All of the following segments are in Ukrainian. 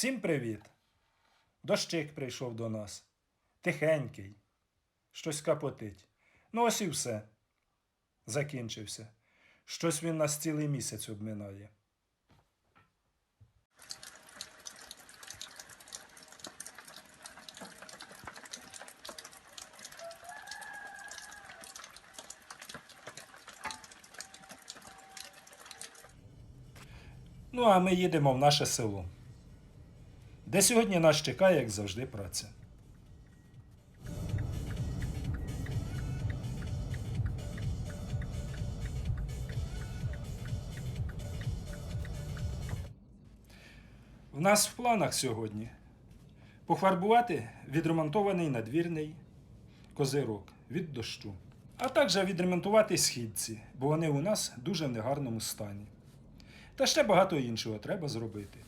Всім привіт! Дощик прийшов до нас. Тихенький. Щось капотить. Ну ось і все. Закінчився. Щось він нас цілий місяць обминає. Ну, а ми їдемо в наше село, де сьогодні нас чекає, як завжди, праця. В нас в планах сьогодні пофарбувати відремонтований надвірний козирок від дощу, а також відремонтувати східці, бо вони у нас дуже в негарному стані. Та ще багато іншого треба зробити.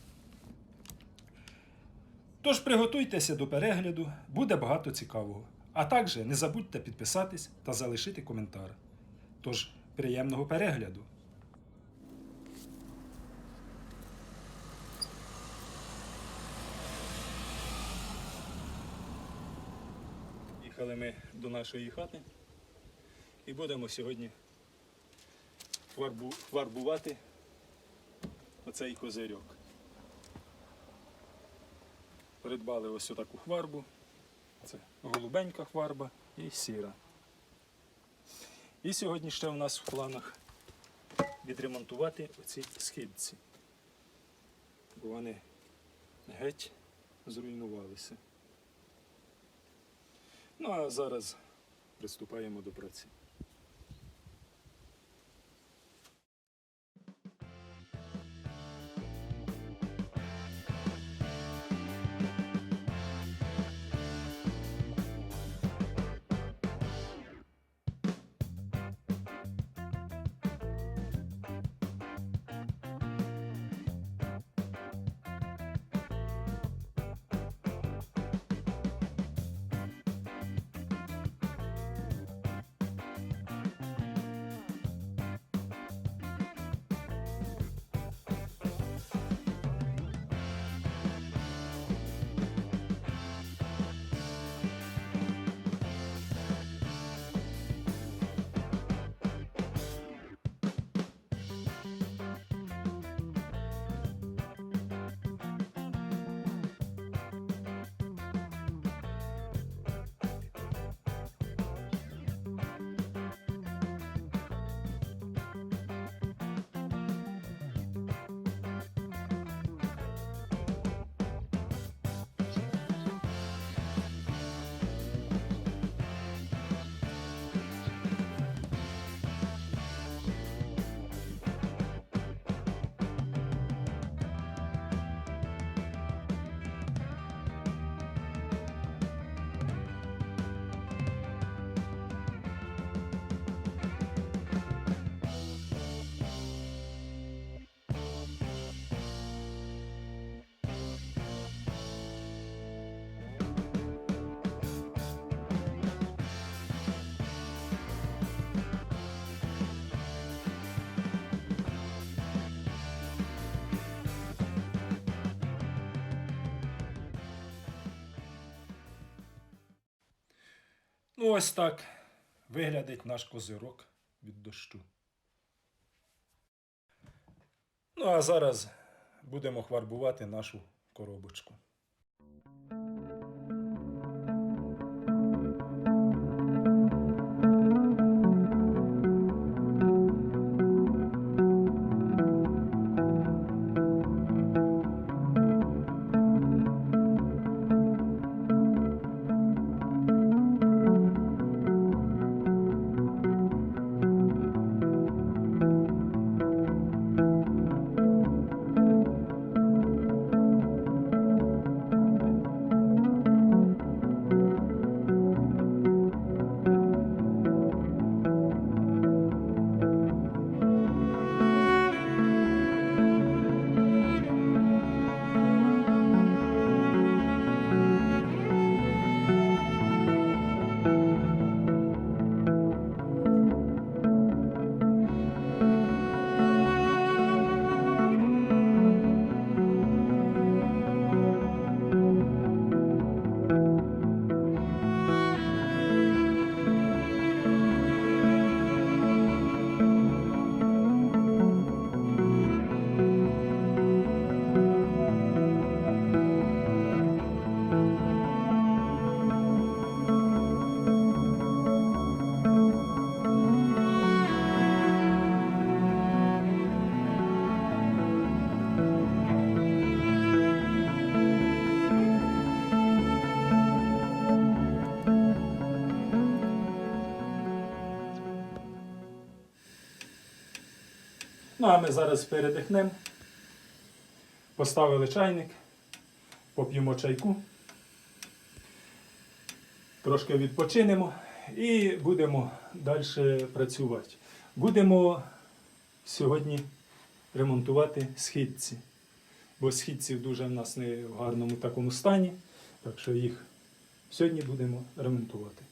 Тож приготуйтеся до перегляду, буде багато цікавого. А також не забудьте підписатись та залишити коментар. Тож, приємного перегляду! Їхали ми до нашої хати і будемо сьогодні фарбу, фарбувати оцей козирьок. Придбали ось таку фарбу. Це голубенька фарба і сіра. І сьогодні ще в нас в планах відремонтувати оці східці. Бо вони геть зруйнувалися. Ну а зараз приступаємо до праці. Ось так виглядить наш козирок від дощу. Ну, а зараз будемо фарбувати нашу коробочку. Ну, а ми зараз передихнемо. Поставили чайник, поп'ємо чайку, трошки відпочинемо і будемо далі працювати. Будемо сьогодні ремонтувати східці. Бо східці дуже в нас не в гарному такому стані, так що їх сьогодні будемо ремонтувати.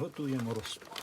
Готуємо розпал.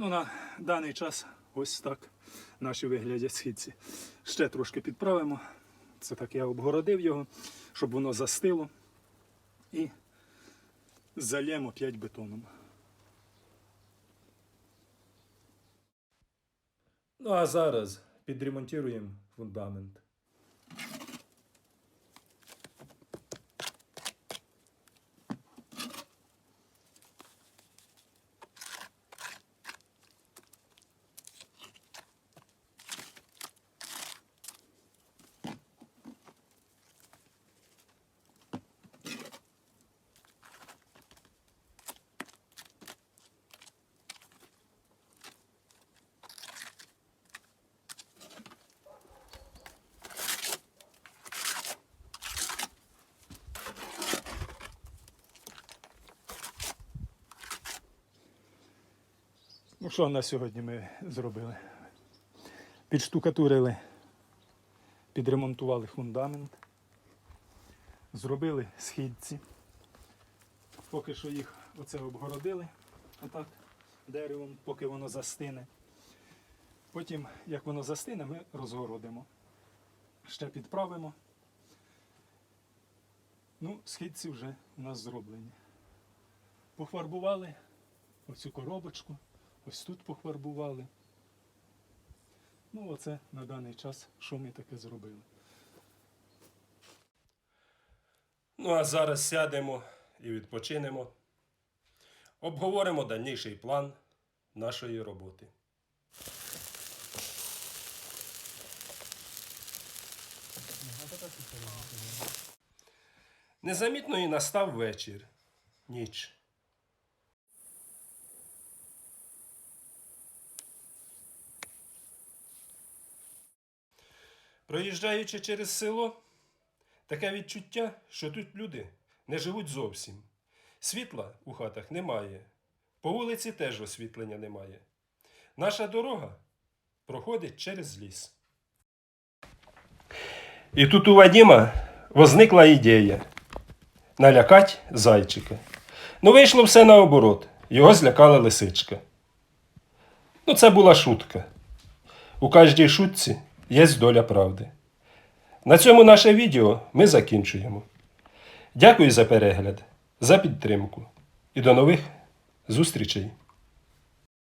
Ну, на даний час ось так наші виглядять східці. Ще трошки підправимо. Це так я обгородив його, щоб воно застило. І зальємо 5 бетоном. Ну а зараз підремонтуємо фундамент. Ну що на сьогодні ми зробили? Підштукатурили, підремонтували фундамент, зробили східці. Поки що їх оце обгородили отак деревом, поки воно застине. Потім, як воно застине, ми розгородимо. Ще підправимо. Ну, східці вже у нас зроблені. Пофарбували оцю коробочку. Ось тут пофарбували. Ну, оце на даний час, що ми таке зробили. Ну а зараз сядемо і відпочинемо. Обговоримо дальніший план нашої роботи. Незамітно і настав вечір, ніч. Проїжджаючи через село, таке відчуття, що тут люди не живуть зовсім. Світла у хатах немає, по вулиці теж освітлення немає. Наша дорога проходить через ліс. І тут у Вадима возникла ідея налякать зайчика. Ну, вийшло все наоборот. Його злякала лисичка. Ну, це була шутка. У кожній шутці є доля правди. На цьому наше відео ми закінчуємо. Дякую за перегляд, за підтримку і до нових зустрічей!